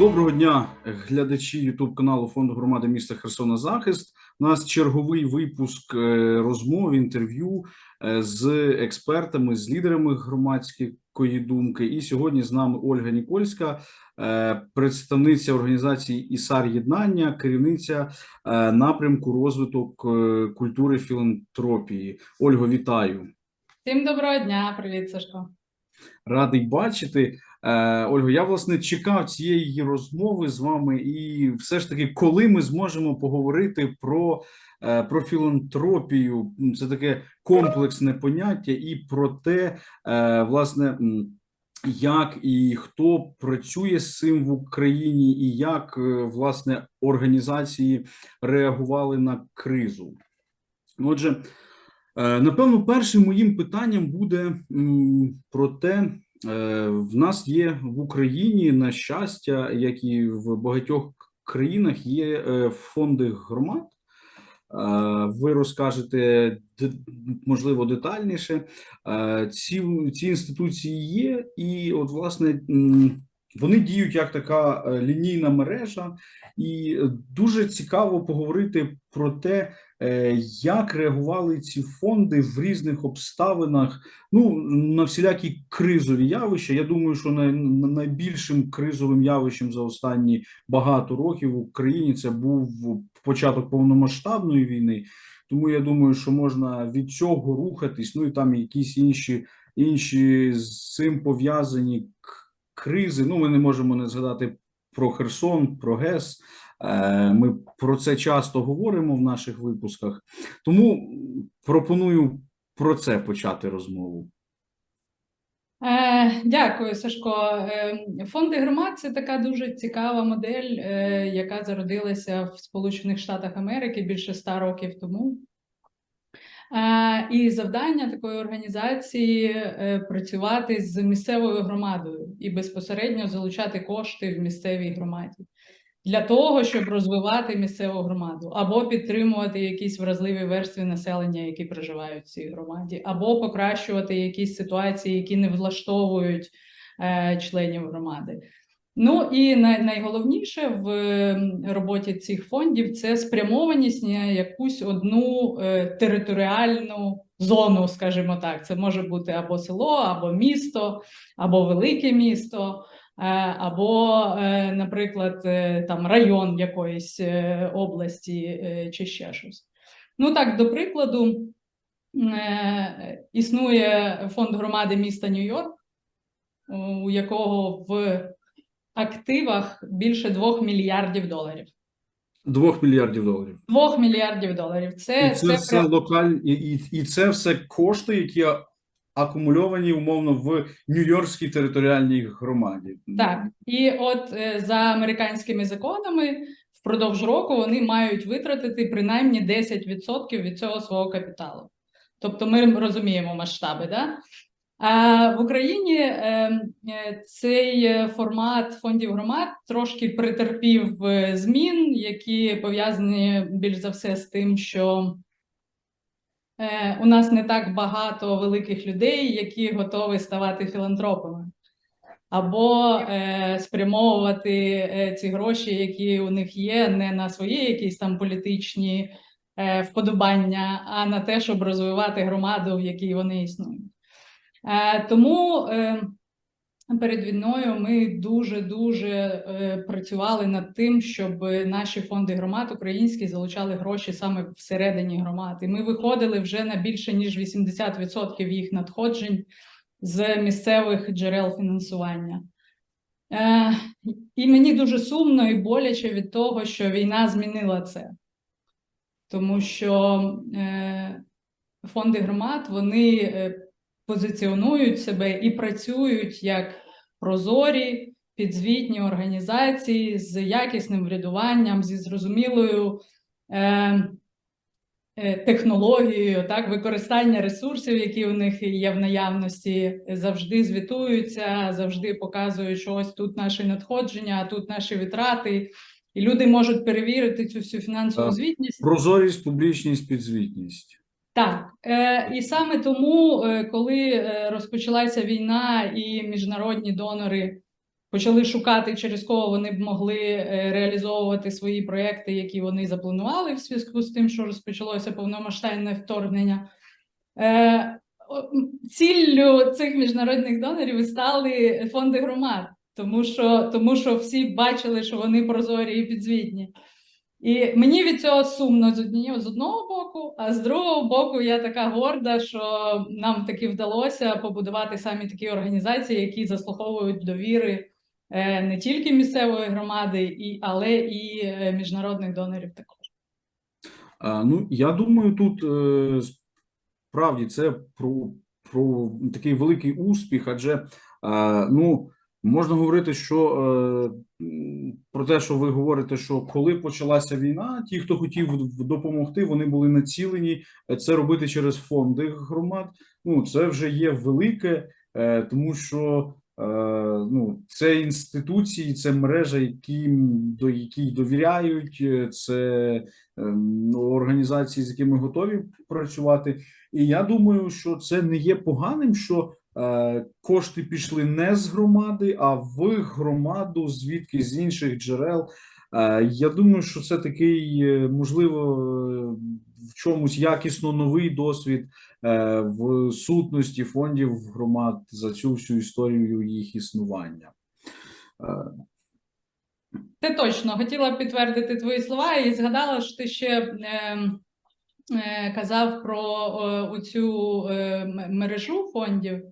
Доброго дня, глядачі Ютуб каналу Фонду громади міста Херсона Захист. У нас черговий випуск е, розмов, інтерв'ю е, з експертами, з лідерами громадської думки. І сьогодні з нами Ольга Нікольська, е, представниця організації ІСАР Єднання, керівниця напрямку розвиток культури філантропії. Ольго, вітаю! Всім доброго дня, привіт, Сашко. Радий бачити. Е, Ольго, я власне чекав цієї розмови з вами, і все ж таки, коли ми зможемо поговорити про, е, про філантропію, це таке комплексне поняття, і про те, е, власне, як і хто працює з цим в Україні, і як власне організації реагували на кризу. Отже, напевно, першим моїм питанням буде про те. Е, В нас є в Україні, на щастя, як і в багатьох країнах, є е, фонди громад. Е, Ви розкажете можливо детальніше. Ці, ці інституції є, і от власне вони діють як така лінійна мережа, і дуже цікаво поговорити про те, як реагували ці фонди в різних обставинах ну, на всілякі кризові явища. Я думаю, що най, найбільшим кризовим явищем за останні багато років в Україні це був початок повномасштабної війни. Тому я думаю, що можна від цього рухатись. Ну і там якісь інші, інші з цим пов'язані кризи. Ну, ми не можемо не згадати про Херсон, про ГЕС. Е, Ми про це часто говоримо в наших випусках. Тому пропоную про це почати розмову. Е, дякую, Сашко. Е, фонди громад це така дуже цікава модель, яка зародилася в Сполучених Штатах Америки більше ста років тому. І завдання такої організації працювати з місцевою громадою і безпосередньо залучати кошти в місцевій громаді для того, щоб розвивати місцеву громаду, або підтримувати якісь вразливі верстви населення, які проживають в цій громаді, або покращувати якісь ситуації, які не влаштовують е, членів громади. Ну і най- найголовніше в роботі цих фондів це спрямованість на якусь одну е, територіальну зону, скажімо так. Це може бути або село, або місто, або велике місто. Е, або, е, наприклад, е, там район якоїсь області чи ще щось. Ну так, до прикладу, існує фонд громади міста Нью-Йорк, у якого в активах більше 2 мільярдів доларів. Двох мільярдів доларів. 2 мільярдів доларів. Це, І це, це все прям- локальні, і, і, це все кошти, які акумульовані умовно в Нью-Йоркській територіальній громаді. Так, і от е, за американськими законами впродовж року вони мають витратити принаймні 10% від цього свого капіталу. Тобто ми розуміємо масштаби, да? А в Україні е, е, цей е, формат фондів громад трошки претерпів е, змін, які пов'язані більш за все з тим, що у нас не так багато великих людей, які готові ставати філантропами або е, спрямовувати е, ці гроші, які у них є, не на свої якісь там політичні е, вподобання, а на те, щоб розвивати громаду, в якій вони існують. Е, тому е, перед війною ми дуже дуже працювали над тим, щоб наші фонди громад українські залучали гроші саме всередині громад. Ми виходили вже на більше ніж 80% їх надходжень з місцевих джерел фінансування. Е, і мені дуже сумно і боляче від того, що війна змінила це. Тому що е, фонди громад вони е, позиціонують себе і працюють як прозорі, підзвітні організації з якісним врядуванням, зі зрозумілою е, е, технологією, так, використання ресурсів, які у них є в наявності, завжди звітуються, завжди показують, що ось тут наші надходження, а тут наші витрати. І люди можуть перевірити цю всю фінансову звітність. Прозорість, публічність, підзвітність. Так, е, і саме тому, е, коли е, розпочалася війна, і міжнародні донори почали шукати, через кого вони б могли е, реалізовувати свої проекти, які вони запланували в зв'язку з тим, що розпочалося повномасштабне вторгнення. Е, Ціллю цих міжнародних донорів стали фонди громад, тому що, тому що всі бачили, що вони прозорі і підзвітні. І мені від цього сумно з однієї з одного боку, а з другого боку, я така горда, що нам таки вдалося побудувати самі такі організації, які заслуговують довіри е, не тільки місцевої громади, і, але і е, міжнародних донорів також. Ну, я думаю, тут е, справді це про, про такий великий успіх, адже ну, можна говорити, що е, про те, що ви говорите, що коли почалася війна, ті, хто хотів допомогти, вони були націлені е, це робити через фонди громад. Ну, це вже є велике, е, тому що ну, це інституції, це мережа, яким до якій довіряють, це організації, з якими готові працювати. І я думаю, що це не є поганим, що кошти пішли не з громади, а в громаду, звідки з інших джерел. Е, я думаю, що це такий, е, можливо, е, в чомусь якісно новий досвід е, в сутності фондів громад за цю всю історію їх існування. Е, Це точно хотіла підтвердити твої слова і згадала, що ти ще е, е, казав про е, цю е, мережу фондів.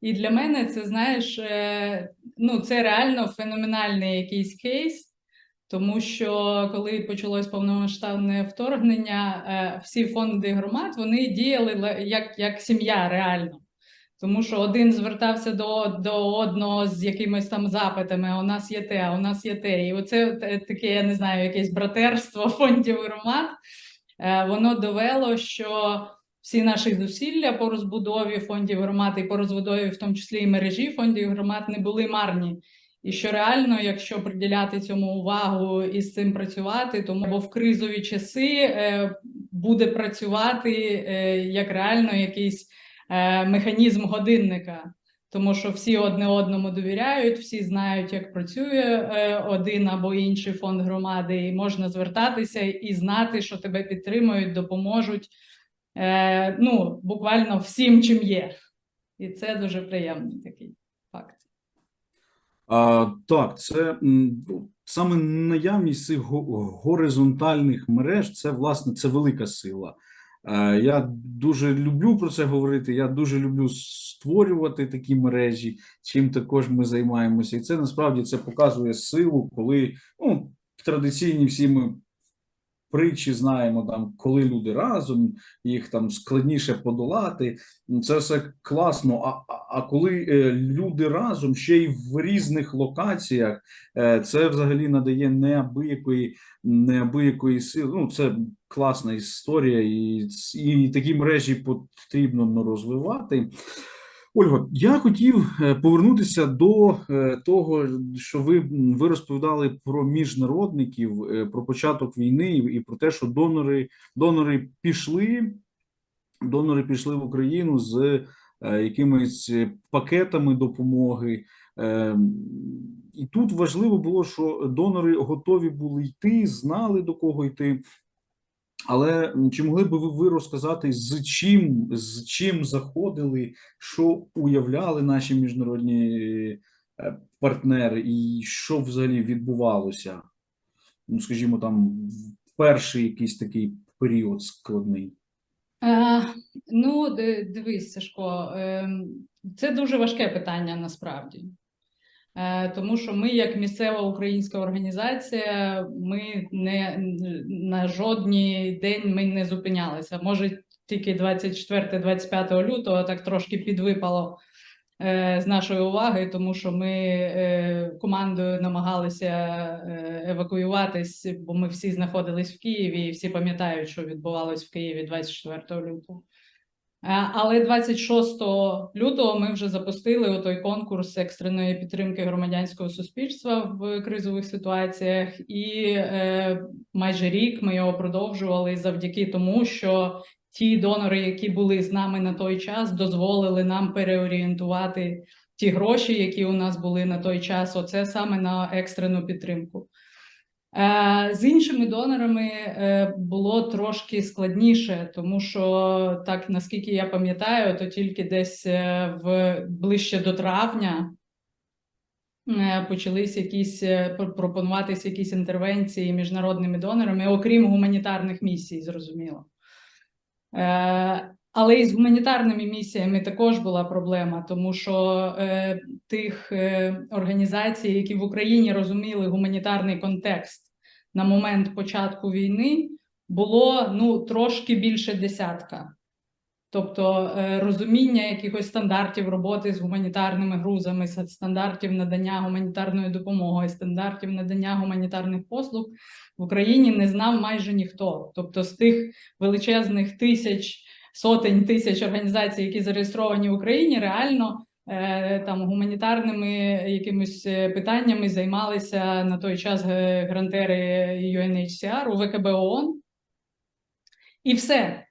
І для мене це знаєш, е, ну це реально феноменальний якийсь кейс, тому що коли почалось повномасштабне вторгнення, е, всі фонди громад вони діяли як, як сім'я реально. Тому що один звертався до, до одного з якимись там запитами: у нас є те, у нас є те. І оце таке, я не знаю, якесь братерство фондів громад. Е, Воно довело, що всі наші зусилля по розбудові фондів громад і по розбудові, в тому числі і мережі фондів громад, не були марні. І що реально, якщо приділяти цьому увагу і з цим працювати, то або в кризові часи е, буде працювати е, як реально якийсь механізм годинника, тому що всі одне одному довіряють, всі знають, як працює е, один або інший фонд громади, і можна звертатися і знати, що тебе підтримують, допоможуть. Е, ну, буквально всім, чим є. І це дуже приємний такий факт. А, так, це ну, саме наявність цих горизонтальних мереж, це власне це велика сила. Е, Я дуже люблю про це говорити. Я дуже люблю створювати такі мережі, чим також ми займаємося. І це насправді це показує силу, коли ну, традиційні всі ми притчі знаємо, там, коли люди разом, їх там складніше подолати. Це все класно. А, а коли е, люди разом ще й в різних локаціях, е, це взагалі надає неабиякої, неабиякої сили. Ну, це класна історія, і, і такі мережі потрібно ну, розвивати. Ольго, я хотів е, повернутися до е, того, що ви, ви розповідали про міжнародників, е, про початок війни і, про те, що донори, донори пішли, донори пішли в Україну з якимись пакетами допомоги. Е, І тут важливо було, що донори готові були йти, знали до кого йти. Але чи могли б ви, розказати, з чим, з чим заходили, що уявляли наші міжнародні е, партнери, і що взагалі відбувалося? Ну, скажімо, там перший якийсь такий період складний. Е, ну, дивись, Сашко, ем, це дуже важке питання насправді. Е, Тому що ми, як місцева українська організація, ми не на жодний день ми не зупинялися. Може, тільки 24-25 лютого так трошки підвипало е, з нашої уваги, тому що ми е, командою намагалися евакуюватись, бо ми всі знаходились в Києві, і всі пам'ятають, що відбувалось в Києві 24 лютого. Е, Але 26 лютого ми вже запустили той конкурс екстреної підтримки громадянського суспільства в кризових ситуаціях, і е, майже рік ми його продовжували завдяки тому, що ті донори, які були з нами на той час, дозволили нам переорієнтувати ті гроші, які у нас були на той час, оце саме на екстрену підтримку. Е, З іншими донорами е, було трошки складніше, тому що так наскільки я пам'ятаю, то тільки десь е, в ближче до травня почались якісь пропонуватися якісь інтервенції міжнародними донорами, окрім гуманітарних місій, зрозуміло. Але і з гуманітарними місіями також була проблема, тому що е, тих е, організацій, які в Україні розуміли гуманітарний контекст на момент початку війни, було ну трошки більше десятка. Тобто е, розуміння якихось стандартів роботи з гуманітарними грузами, стандартів надання гуманітарної допомоги, стандартів надання гуманітарних послуг в Україні не знав майже ніхто. Тобто, з тих величезних тисяч, сотень тисяч організацій, які зареєстровані в Україні, реально там гуманітарними якимись е, питаннями займалися на той час е, грантери UNHCR у ВКБ ООН. І все.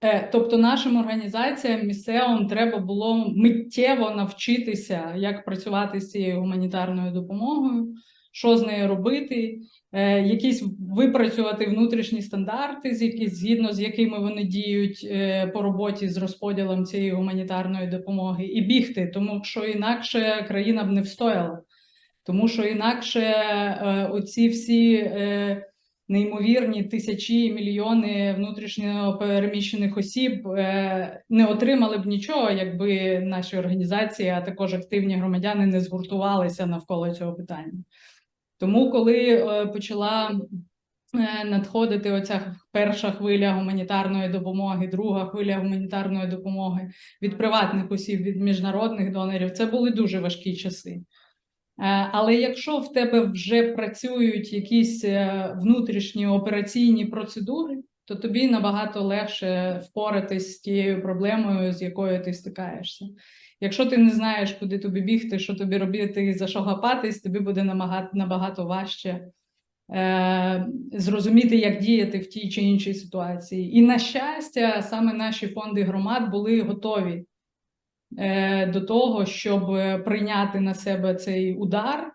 Е, Тобто нашим організаціям місцевим треба було миттєво навчитися, як працювати з цією гуманітарною допомогою, що з нею робити, е, якісь випрацювати внутрішні стандарти, згідно з якими вони діють е, по роботі з розподілом цієї гуманітарної допомоги, і бігти, тому що інакше країна б не встояла. Тому що інакше е, оці всі е, неймовірні тисячі і мільйони внутрішньо переміщених осіб е, не отримали б нічого, якби наші організації, а також активні громадяни не згуртувалися навколо цього питання. Тому, коли е, почала е, надходити оця перша хвиля гуманітарної допомоги, друга хвиля гуманітарної допомоги від приватних осіб, від міжнародних донорів, це були дуже важкі часи. Е, Але якщо в тебе вже працюють якісь внутрішні операційні процедури, то тобі набагато легше впоратись з тією проблемою, з якою ти стикаєшся. Якщо ти не знаєш, куди тобі бігти, що тобі робити і за що гапатись, тобі буде набагато, важче е, зрозуміти, як діяти в тій чи іншій ситуації. І на щастя, саме наші фонди громад були готові е, до того, щоб прийняти на себе цей удар.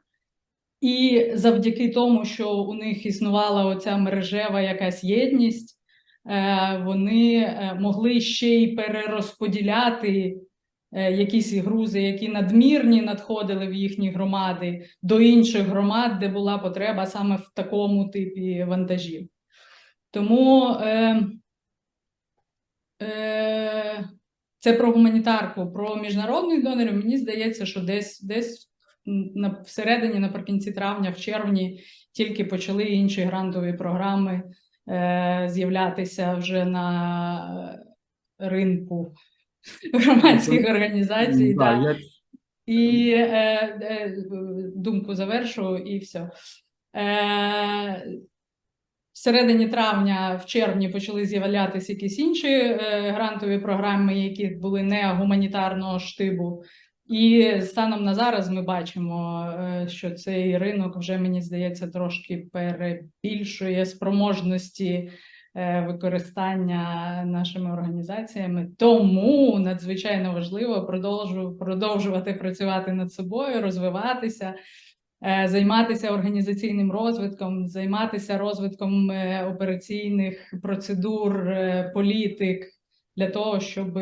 І завдяки тому, що у них існувала оця мережева якась єдність, е, вони е, могли ще й перерозподіляти якісь грузи, які надмірні надходили в їхні громади, до інших громад, де була потреба саме в такому типі вантажів. Тому е, е, це про гуманітарку, про міжнародних донорів. Мені здається, що десь десь на всередині, наприкінці травня, в червні, тільки почали інші грантові програми е, з'являтися вже на ринку громадських організацій. Да, я І е, е, думку завершу, і все. Е, в середині травня, в червні почали з'являтися якісь інші е, грантові програми, які були не гуманітарного штибу. І станом на зараз ми бачимо, е, що цей ринок вже мені здається трошки перебільшує спроможності використання нашими організаціями. Тому надзвичайно важливо продовжу, продовжувати працювати над собою, розвиватися, е, займатися організаційним розвитком, займатися розвитком е, операційних процедур, е, політик для того, щоб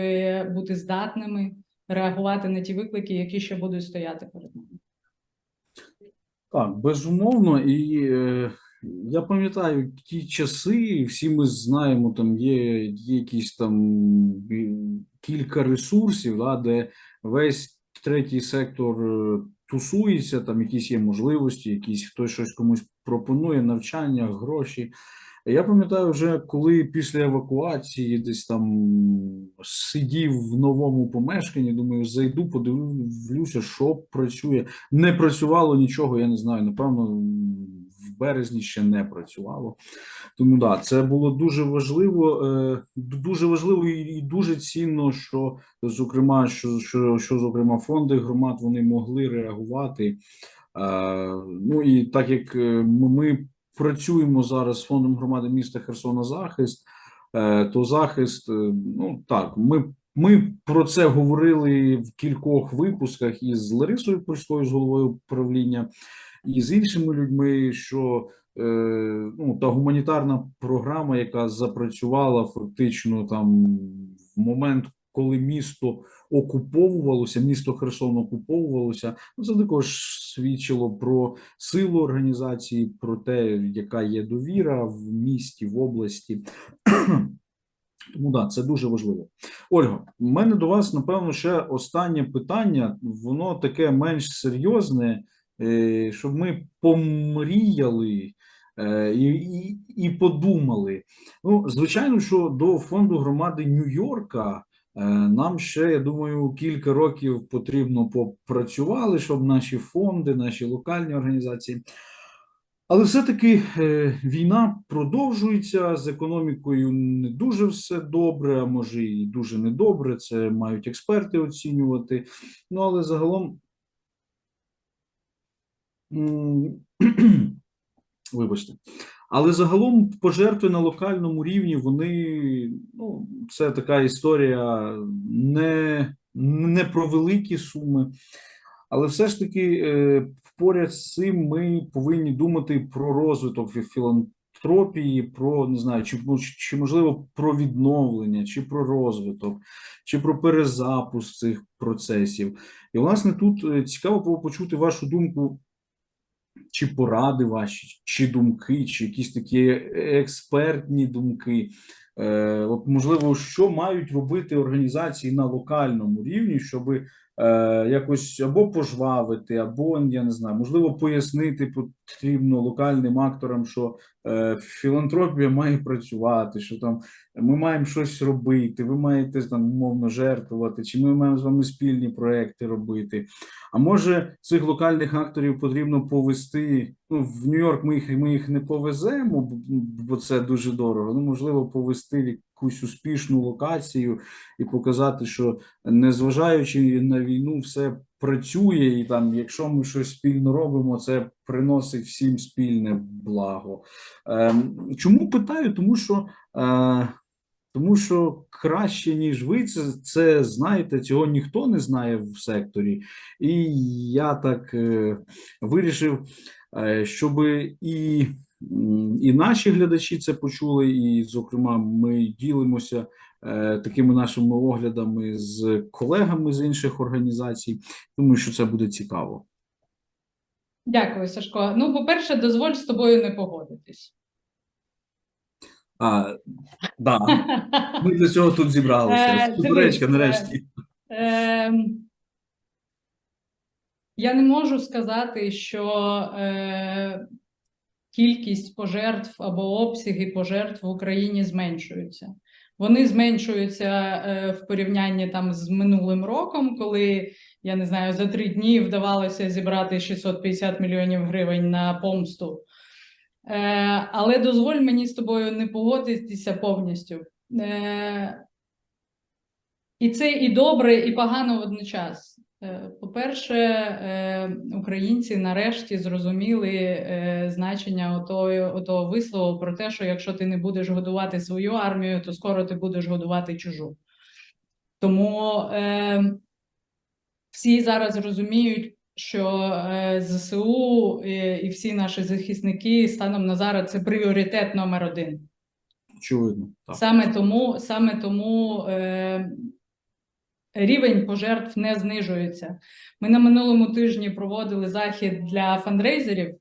бути здатними реагувати на ті виклики, які ще будуть стояти перед нами. Так, безумовно, і е, я пам'ятаю ті часи, всі ми знаємо, там є, є якісь там кілька ресурсів, да, де весь третій сектор е, тусується, там якісь є можливості, якісь хтось щось комусь пропонує, навчання, гроші. Я пам'ятаю, вже коли після евакуації десь там сидів в новому помешканні, думаю, зайду, подивлюся, що працює не працювало нічого, я не знаю. Напевно, в березні ще не працювало. Тому да, це було дуже важливо, е, дуже важливо і дуже цінно, що зокрема, що, що, що зокрема фонди громад вони могли реагувати. Е, Ну і так як е, ми працюємо зараз з фондом громади міста Херсона захист, то захист, ну так, ми Ми про це говорили в кількох випусках із Ларисою Польською, з головою правління, і з іншими людьми, що е, ну, та гуманітарна програма, яка запрацювала фактично там в момент, коли місто окуповувалося, місто Херсон окуповувалося, ну, це також свідчило про силу організації, про те, яка є довіра в місті, в області. Тому да, це дуже важливо. Ольга, в мене до вас, напевно, ще останнє питання. Воно таке менш серйозне, щоб ми помріяли е, і, і, і подумали. Ну, звичайно, що до фонду громади Нью-Йорка е, нам ще, я думаю, кілька років потрібно попрацювали, щоб наші фонди, наші локальні організації. Але все-таки е, війна продовжується з економікою не дуже все добре, а може і дуже недобре. Це мають експерти оцінювати. Ну але загалом, вибачте, але загалом пожертви на локальному рівні вони ну, це така історія не, не про великі суми. Але все ж таки, е, поряд з цим ми повинні думати про розвиток філантропії, про не знаю, чи, ну, чи можливо про відновлення, чи про розвиток, чи про перезапуск цих процесів. І, власне, тут е, цікаво було почути вашу думку, чи поради ваші, чи думки, чи якісь такі експертні думки. Е, от, можливо, що мають робити організації на локальному рівні, щоб е, якось або пожвавити, або я не знаю, можливо, пояснити потрібно локальним акторам, що філантропія має працювати, що там ми маємо щось робити, ви маєте там умовно жертвувати, чи ми маємо з вами спільні проекти робити. А може цих локальних акторів потрібно повести. Ну, в Нью-Йорк ми їх ми їх не повеземо, бо- бо це дуже дорого. Ну, можливо, повести в якусь успішну локацію і показати, що незважаючи на війну, все працює, і там, якщо ми щось спільно робимо, це приносить всім спільне благо. Ем, чому питаю? Тому що. Е, тому що краще, ніж ви, це, це знаєте, цього ніхто не знає в секторі. І я так е, вирішив, е, щоб і, і наші глядачі це почули, і, зокрема, ми ділимося е, такими нашими оглядами з колегами з інших організацій. Думаю, що це буде цікаво. Дякую, Сашко. Ну, по-перше, дозволь з тобою не погодитись. А, да, ми для цього тут Е, зібралися. Суперечка, дивись, нарешті. Ем, Я не можу сказати, що е, кількість пожертв або обсяги пожертв в Україні зменшуються. Вони зменшуються е, в порівнянні там з минулим роком, коли я не знаю, за три дні вдавалося зібрати 650 мільйонів гривень на помсту. Е, але дозволь мені з тобою не погодитися повністю. Е, і це і добре, і погано водночас. Е, По-перше, е, українці нарешті зрозуміли е, значення отої, отого вислову про те, що якщо ти не будеш годувати свою армію, то скоро ти будеш годувати чужу. Тому е, всі зараз розуміють, що е, ЗСУ і всі наші захисники станом на зараз це пріоритет номер один. Очевидно. Так. Саме тому, саме тому е, рівень пожертв не знижується. Ми на минулому тижні проводили захід для фандрейзерів.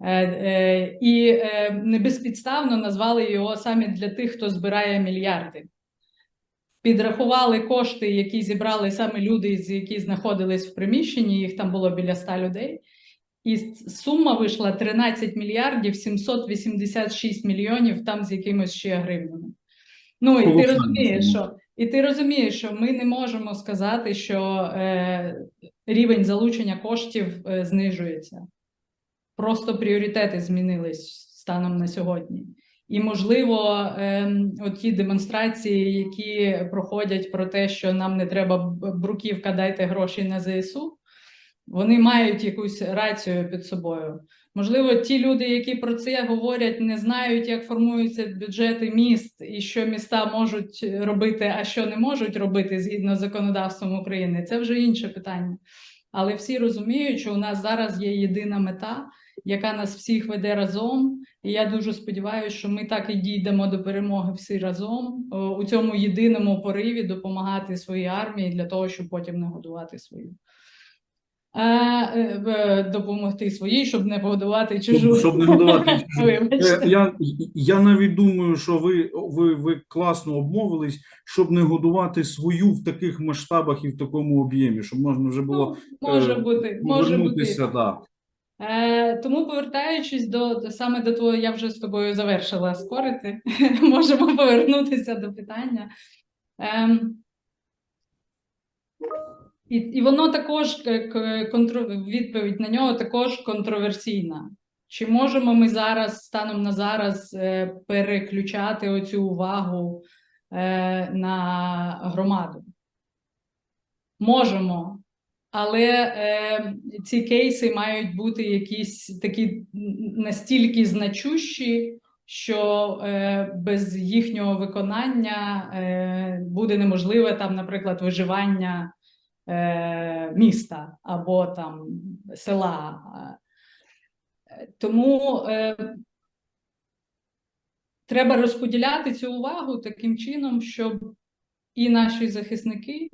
е, е, І е, не безпідставно назвали його саміт для тих, хто збирає мільярди. Підрахували кошти, які зібрали саме люди, з- які знаходились в приміщенні, їх там було біля 100 людей. І сума вийшла 13 мільярдів 786 мільйонів там з якимось ще гривнями. Ну і ти розумієш, що і ти розумієш, що ми не можемо сказати, що е, рівень залучення коштів е, знижується. Просто пріоритети змінились станом на сьогодні. І, можливо, е, оті демонстрації, які проходять про те, що нам не треба бруківка, дайте гроші на ЗСУ. Вони мають якусь рацію під собою. Можливо, ті люди, які про це говорять, не знають, як формуються бюджети міст і що міста можуть робити, а що не можуть робити згідно з законодавством України. Це вже інше питання. Але всі розуміють, що у нас зараз є єдина мета, яка нас всіх веде разом. І я дуже сподіваюся, що ми так і дійдемо до перемоги всі разом у цьому єдиному пориві допомагати своїй армії для того, щоб потім не годувати свою. Е, е, е, допомогти своїй, щоб не погодувати чужу. Щоб, не годувати. чужу. Я, я навіть думаю, що ви, ви, ви класно обмовились, щоб не годувати свою в таких масштабах і в такому об'ємі, щоб можна вже було Ну, може е, бути, може бути. Да. Е, тому повертаючись до, саме до того, я вже з тобою завершила спорити. Можемо повернутися до питання. Ем, і, і воно також е, к- контро, відповідь на нього також контроверсійна. Чи можемо ми зараз, станом на зараз, е, переключати оцю увагу е, на громаду? Можемо, але ці кейси мають бути якісь такі настільки значущі, що без їхнього виконання буде неможливе там, наприклад, виживання міста або там села. Е, Тому е, треба розподіляти цю увагу таким чином, щоб і наші захисники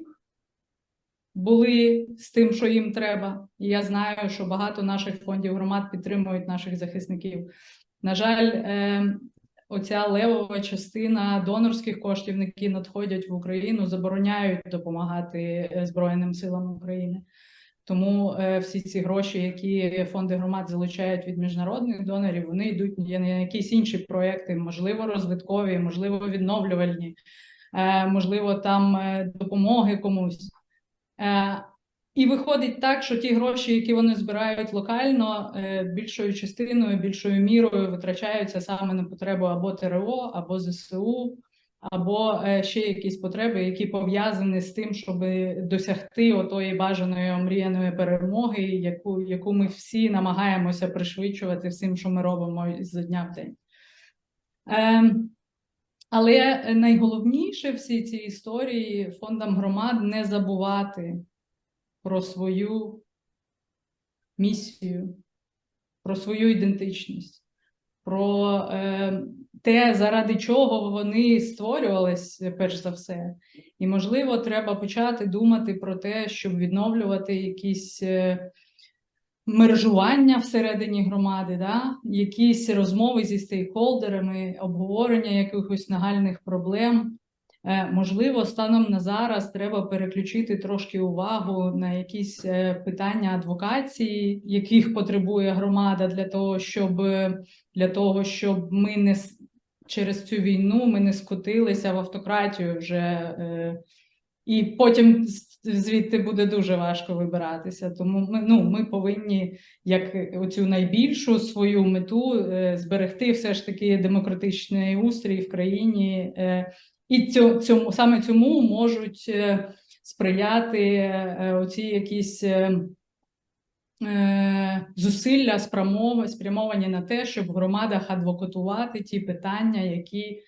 були з тим, що їм треба. І я знаю, що багато наших фондів громад підтримують наших захисників. На жаль, е, оця левова частина донорських коштів, які надходять в Україну, забороняють допомагати е, Збройним силам України. Тому е, всі ці гроші, які фонди громад залучають від міжнародних донорів, вони йдуть на якісь інші проекти, можливо, розвиткові, можливо, відновлювальні, е, можливо, там е, допомоги комусь. Е, І виходить так, що ті гроші, які вони збирають локально, е, більшою частиною, більшою мірою витрачаються саме на потребу або ТРО, або ЗСУ, або е, ще якісь потреби, які пов'язані з тим, щоб досягти отої бажаної омріяної перемоги, яку, яку ми всі намагаємося пришвидшувати всім, що ми робимо з дня в день. Ем, але найголовніше в всій цій історії фондам громад не забувати про свою місію, про свою ідентичність, про е, те, заради чого вони створювались, перш за все. І, можливо, треба почати думати про те, щоб відновлювати якісь. Е, мережування всередині громади, да? якісь розмови зі стейкхолдерами, обговорення якихось нагальних проблем. Е, Можливо, станом на зараз треба переключити трошки увагу на якісь е, питання адвокації, яких потребує громада для того, щоб для того, щоб ми не через цю війну ми не скотилися в автократію вже. е, І потім звідти буде дуже важко вибиратися. Тому ми, ну, ми повинні, як оцю найбільшу свою мету, е, зберегти все ж таки демократичний устрій в країні. І цьому, цьому саме цьому можуть е, сприяти е, оці якісь е, зусилля спрямов- спрямовані на те, щоб в громадах адвокатувати ті питання, які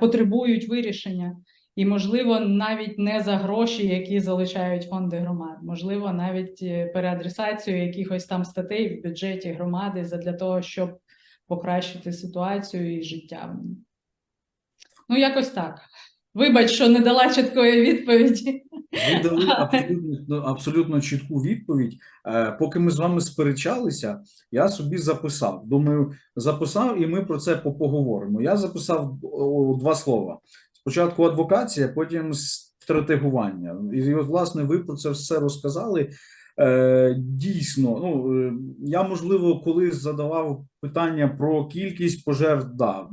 потребують вирішення. І, можливо, навіть не за гроші, які залучають фонди громад, можливо, навіть переадресацію якихось там статей в бюджеті громади для того, щоб покращити ситуацію і життя. в ній. Ну, якось так. Вибач, що не дала чіткої відповіді. Ви дали абсолютно, абсолютно чітку відповідь. Е, Поки ми з вами сперечалися, я собі записав. Думаю, записав, і ми про це поговоримо. Я записав два слова: спочатку адвокація, потім стратегування. І, от, власне, ви про це все розказали. Е, Дійсно, ну е, я можливо, коли задавав питання про кількість пожертв, да,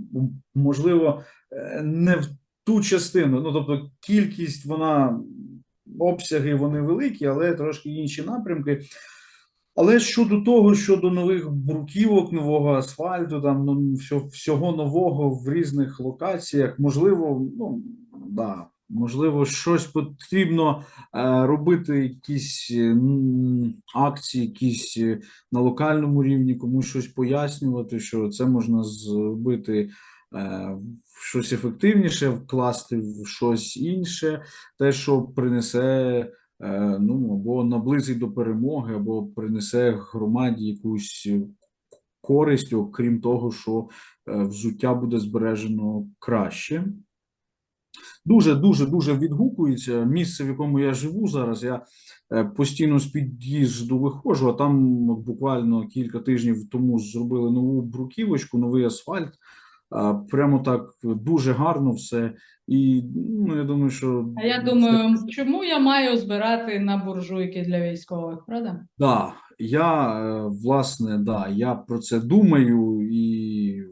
можливо, е, не в ту частину. Ну тобто, кількість вона обсяги вони великі, але трошки інші напрямки. Але щодо того, щодо нових бруківок, нового асфальту, там ну, всього нового в різних локаціях, можливо, ну да, Можливо, щось потрібно е, робити, якісь е, акції, якісь е, на локальному рівні, комусь щось пояснювати, що це можна зробити щось ефективніше, вкласти в щось інше, те, що принесе ну, або наблизить до перемоги, або принесе громаді якусь користь, окрім того, що взуття буде збережено краще. Дуже, дуже, дуже відгукується місце, в якому я живу зараз. Я е, постійно з під'їзду виходжу, а там от буквально кілька тижнів тому зробили нову бруківочку, новий асфальт. Прямо так дуже гарно все. І ну, я думаю, що А я це- думаю, чому я маю збирати на буржуйки для військових, правда? Да, я е, власне, да, я про це думаю, і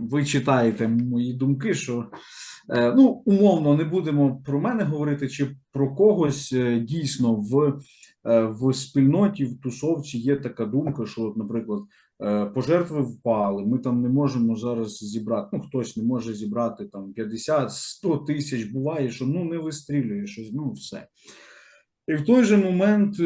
ви читаєте мої думки, що ну, умовно не будемо про мене говорити чи про когось. Е, Дійсно, в, е, в спільноті, в тусовці є така думка, що, наприклад, е, пожертви впали. Ми там не можемо зараз зібрати. Ну, хтось не може зібрати там 50-100 тисяч. Буває, що ну не вистрілює щось, ну все. І в той же момент е,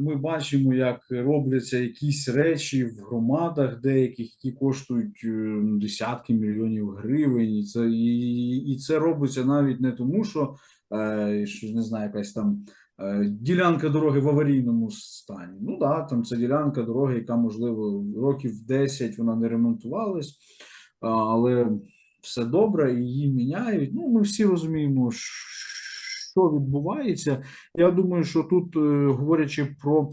ми бачимо, як робляться якісь речі в громадах деяких, які коштують е, десятки мільйонів гривень. І це, і, і це робиться навіть не тому, що, е, що не знаю, якась там ділянка дороги в аварійному стані. Ну да, там це ділянка дороги, яка, можливо, років 10 вона не ремонтувалась, але все добре, її міняють. Ну, ми всі розуміємо, що відбувається. Я думаю, що тут, е, говорячи про,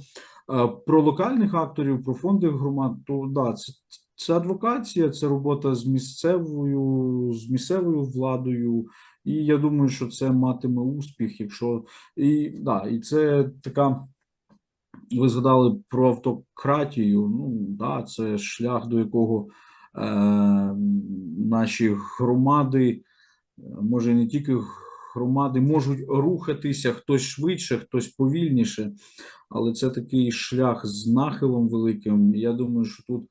е, про локальних акторів, про фонди громад, то да, це, це адвокація, це робота з місцевою, з місцевою владою. І я думаю, що це матиме успіх, якщо і да, і це така. Ви згадали про автократію. Ну да, це шлях, до якого е, наші громади, е, може не тільки громади можуть рухатися хтось швидше, хтось повільніше, але це такий шлях з нахилом великим. Я думаю, що тут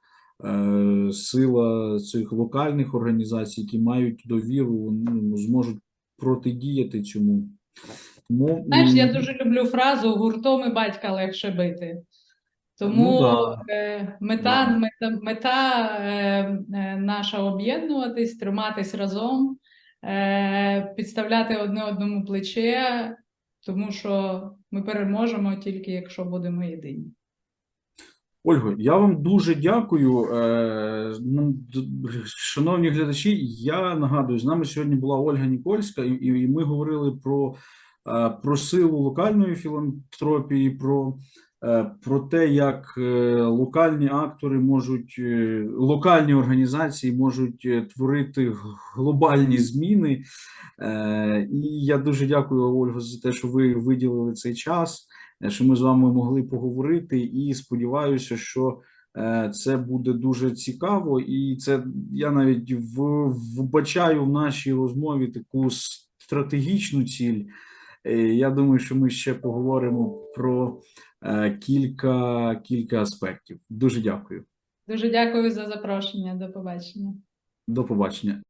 е, сила цих локальних організацій, які мають довіру, ну, зможуть протидіяти цьому. Тому, Знаєш, я дуже люблю фразу гуртом і батька легше бити. Тому Ну, да. е, мета, Да. мета, мета е, е, наша об'єднуватись, триматись разом, підставляти одне одному плече, тому що ми переможемо тільки якщо будемо єдині. Ольго, я вам дуже дякую. Е, ну, Шановні глядачі, я нагадую, з нами сьогодні була Ольга Нікольська, і, ми говорили про, е, про силу локальної філантропії, про, е, про те, як е, локальні актори можуть, е, локальні організації можуть е, творити глобальні зміни. Е, І я дуже дякую, Ольго, за те, що ви виділили цей час е, що ми з вами могли поговорити, і сподіваюся, що е, це буде дуже цікаво. І це я навіть вбачаю в нашій розмові таку стратегічну ціль. Е, Я думаю, що ми ще поговоримо про е, кілька, кілька аспектів. Дуже дякую. Дуже дякую за запрошення. До побачення. До побачення.